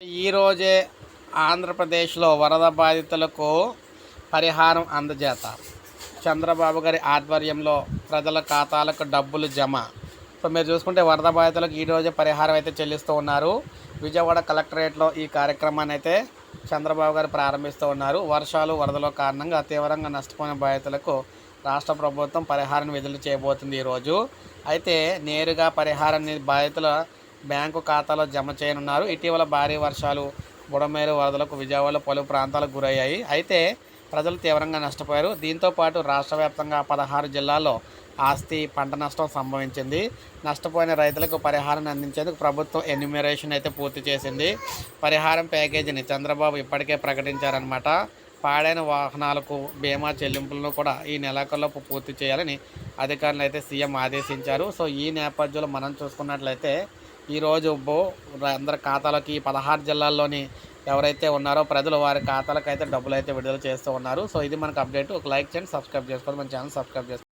ఈరోజే ఆంధ్రప్రదేశ్లో వరద బాధితులకు పరిహారం అందజేత చంద్రబాబు గారి ఆధ్వర్యంలో ప్రజల ఖాతాలకు డబ్బులు జమ. సో మీరు చూసుకుంటే వరద బాధితులకు ఈరోజే పరిహారం అయితే చెల్లిస్తూ ఉన్నారు. విజయవాడ కలెక్టరేట్లో ఈ కార్యక్రమాన్ని అయితే చంద్రబాబు గారు ప్రారంభిస్తూ ఉన్నారు. వర్షాలు వరదల కారణంగా తీవ్రంగా నష్టపోయిన బాధితులకు రాష్ట్ర ప్రభుత్వం పరిహారం విడుదల చేయబోతుంది ఈరోజు అయితే నేరుగా పరిహారాన్ని బాధితుల బ్యాంకు ఖాతాలో జమ చేయనున్నారు. ఇటీవల భారీ వర్షాలు బుడమేరు వరదలకు విజయవాడలో పలు ప్రాంతాలకు గురయ్యాయి. అయితే ప్రజలు తీవ్రంగా నష్టపోయారు. దీంతో పాటు రాష్ట్ర వ్యాప్తంగా పదహారు జిల్లాల్లో ఆస్తి పంట నష్టం సంభవించింది. నష్టపోయిన రైతులకు పరిహారాన్ని అందించేందుకు ప్రభుత్వం ఎన్యూమరేషన్ అయితే పూర్తి చేసింది. పరిహారం ప్యాకేజీని చంద్రబాబు ఇప్పటికే ప్రకటించారనమాట పాడైన వాహనాలకు బీమా చెల్లింపులను కూడా ఈ నెలాఖరులోపు పూర్తి చేయాలని అధికారులు అయితే సీఎం ఆదేశించారు. సో ఈ నేపథ్యంలో మనం చూసుకున్నట్లయితే ఈరోజు అందరి ఖాతాలకి పదహారు జిల్లాల్లోని ఎవరైతే ఉన్నారో ప్రజలు వారి ఖాతాలకు అయితే డబ్బులు అయితే విడుదల చేస్తూ ఉన్నారు. సో ఇది మనకు అప్డేట్. ఒక లైక్ చేయండి సబ్స్క్రైబ్ చేసుకోండి మన ఛానల్ సబ్స్క్రైబ్ చేసుకోండి.